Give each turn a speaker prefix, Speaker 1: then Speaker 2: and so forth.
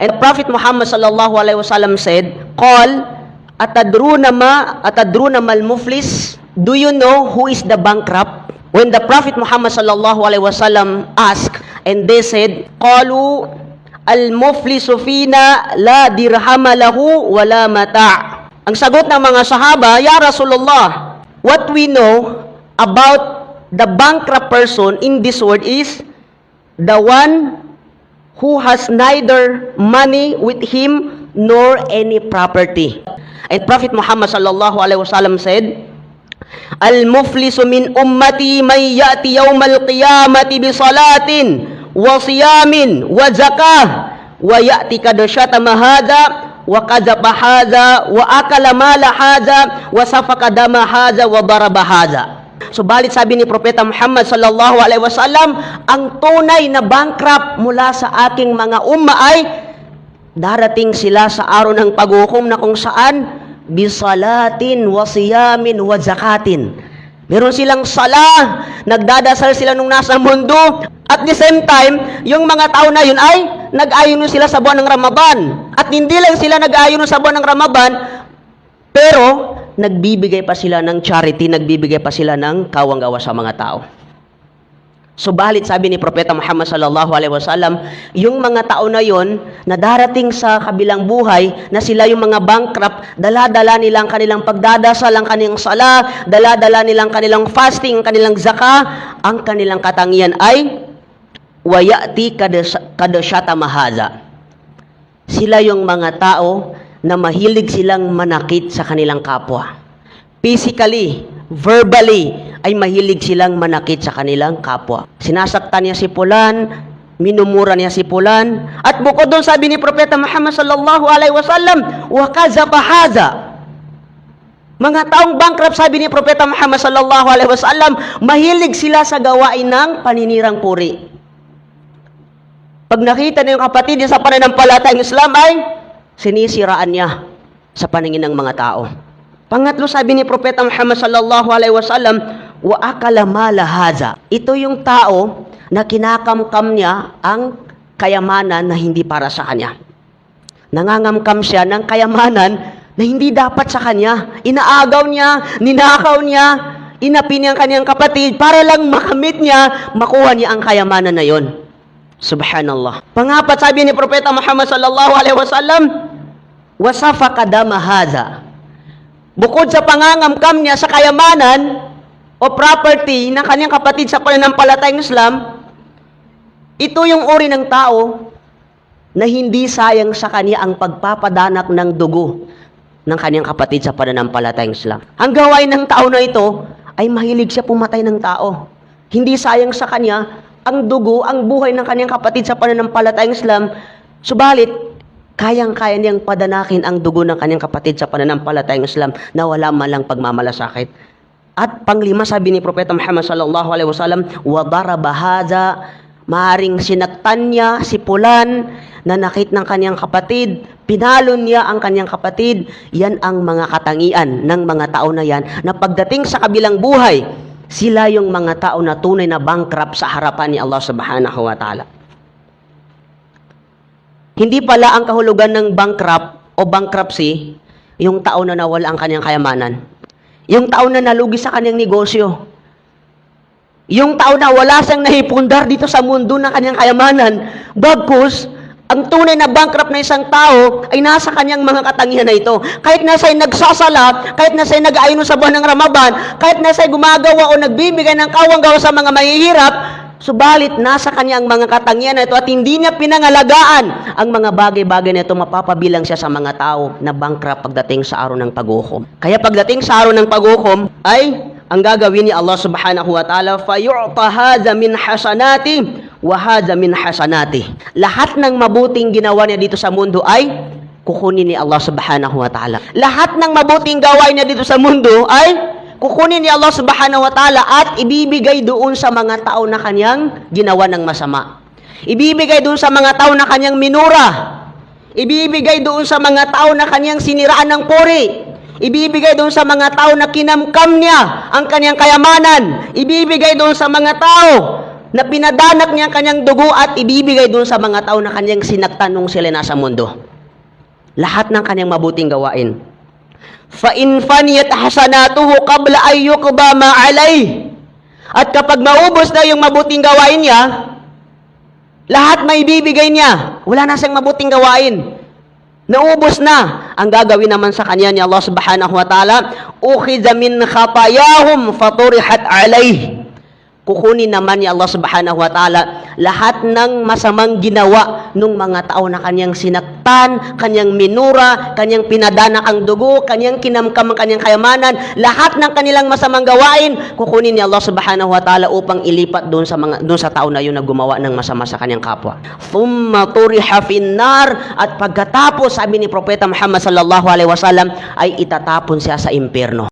Speaker 1: And Prophet Muhammad sallallahu alaihi wasallam said, "Call atadruna ma atadruna mal muflis? Do you know who is the bankrupt?" When the Prophet Muhammad sallallahu alaihi wasallam asked, and they said, "Qalu al-muflisu fina la dirhama lahu wala mata'." Ang sagot ng mga sahaba, "Ya Rasulullah, what we know about the bankrupt person in this world is the one who has neither money with him nor any property. And Prophet Muhammad sallallahu alaihi wasallam said, Al-muflisu min ummati may yati yawmal qiyamati bi salatin wa siyamin wa zakah wa yati kadosyata mahada wa kadaba hadha wa akala mala hadha wa safaka dama hadha wa daraba hadha. Subalit sabi ni Propeta Muhammad sallallahu alaihi wasallam, ang tunay na bankrupt mula sa aking mga umma ay darating sila sa araw ng paghukom na kung saan bisalatin wa siyamin wa zakatin. Meron silang sala, nagdadasal sila nung nasa mundo. At the same time, yung mga tao na yun ay nag-ayuno sila sa buwan ng Ramadan. At hindi lang sila nag-ayuno sa buwan ng Ramadan, pero nagbibigay pa sila ng charity, nagbibigay pa sila ng kawanggawa sa mga tao. Subalit sabi ni Propeta Muhammad sallallahu alaihi wasallam, yung mga tao na yon na darating sa kabilang buhay na sila yung mga bankrupt, dala-dala nilang kanilang pagdadasal, ang kanilang sala, dala-dala nilang kanilang fasting, ang kanilang zaka, ang kanilang katangian ay wayati kadosyata mahaza. Sila yung mga tao na mahilig silang manakit sa kanilang kapwa. Physically, verbally, ay mahilig silang manakit sa kanilang kapwa. Sinasaktan niya si Pulan, minumura niya si Pulan, at bukod doon sabi ni Propeta Muhammad sallallahu alaihi wasallam, wa kazaba hadha. Mga taong bankrupt sabi ni Propeta Muhammad sallallahu alaihi wasallam, mahilig sila sa gawain ng paninirang puri. Pag nakita niya yung kapatid niya sa pananampalatayang Islam ay sinisiraan niya sa paningin ng mga tao. Pangatlo sabi ni Propeta Muhammad sallallahu alaihi wasallam, wa akala mala haza. Ito yung tao na kinakamkam niya ang kayamanan na hindi para sa kanya. Nangangamkam siya ng kayamanan na hindi dapat sa kanya. Inaagaw niya, ninakaw niya, inapi niya ang kanyang kapatid para lang makamit niya, makuha niya ang kayamanan na yon. Subhanallah. Pangapat sabi ni Propeta Muhammad sallallahu alaihi wasallam, wasafa kadama hadha. Bukod sa pangangamkam niya sa kayamanan o property ng kanyang kapatid sa pananampalatayang Islam, ito yung uri ng tao na hindi sayang sa kanya ang pagpapadanak ng dugo ng kanyang kapatid sa pananampalatayang Islam. Ang gawain ng tao na ito ay mahilig siya pumatay ng tao. Hindi sayang sa kanya ang dugo, ang buhay ng kanyang kapatid sa pananampalatayang Islam. Subalit, kayang-kaya niyang padanakin ang dugo ng kanyang kapatid sa pananampalatayang Islam na wala man lang pagmamalasakit. At panglima sabi ni Propeta Muhammad sallallahu alaihi wasallam, wa daraba hadha Maaring sinaktan niya si Pulan, nanakit ng kanyang kapatid, pinalon niya ang kanyang kapatid. Yan ang mga katangian ng mga tao na yan na pagdating sa kabilang buhay, sila yung mga tao na tunay na bankrupt sa harapan ni Allah subhanahu wa ta'ala. Hindi pala ang kahulugan ng bankrupt o bankruptcy yung tao na nawala ang kanyang kayamanan. Yung tao na nalugi sa kanyang negosyo. Yung tao na wala siyang nahipundar dito sa mundo ng kanyang kayamanan. Bagkus, ang tunay na bankrupt na isang tao ay nasa kanyang mga katangian na ito. Kahit na siya'y nagsasala, kahit na siya'y nag-ayuno sa buwan ng Ramadan, kahit na siya'y gumagawa o nagbibigay ng kawanggawa sa mga mahihirap, Subalit, nasa kanya ang mga katangian na ito at hindi niya pinangalagaan ang mga bagay-bagay na ito, mapapabilang siya sa mga tao na bankrupt pagdating sa araw ng paghukom. Kaya pagdating sa araw ng paghukom, ay ang gagawin ni Allah subhanahu wa ta'ala, فَيُعْطَ هَذَا مِنْ حَسَنَاتِ وَهَذَا مِنْ حَسَنَاتِ Lahat ng mabuting ginawa niya dito sa mundo ay kukunin ni Allah subhanahu wa ta'ala. Lahat ng mabuting gawain niya dito sa mundo ay kukunin ni Allah subhanahu wa ta'ala at ibibigay doon sa mga tao na kanyang ginawa ng masama. Ibibigay doon sa mga tao na kanyang minura. Ibibigay doon sa mga tao na kanyang siniraan ng puri. Ibibigay doon sa mga tao na kinamkam niya ang kanyang kayamanan. Ibibigay doon sa mga tao na pinadanak niya ang kanyang dugo at ibibigay doon sa mga tao na kanyang sinaktan nung sila nasa mundo. Lahat ng kanyang mabuting gawain. Fa in faniyat hasanatuhu qabla ay yuqda ma alay. At kapag maubos na yung mabuting gawain niya, lahat may bibigay niya. Wala na siyang mabuting gawain. Naubos na. Ang gagawin naman sa kanya ni Allah subhanahu wa ta'ala, ukhidha min khatayahum faturihat alayh. Kukunin naman ni Allah subhanahu wa ta'ala lahat ng masamang ginawa ng mga tao na kanyang sinaktan, kanyang minura, kanyang pinadanak ang dugo, kanyang kinamkam ang kanyang kayamanan, lahat ng kanilang masamang gawain, kukunin ni Allah subhanahu wa ta'ala upang ilipat doon sa mga doon sa tao na yun na gumawa ng masama sa kanyang kapwa. Thumma turiha finnar at pagkatapos sabi ni Propeta Muhammad sallallahu alaihi wasallam ay itatapon siya sa impyerno.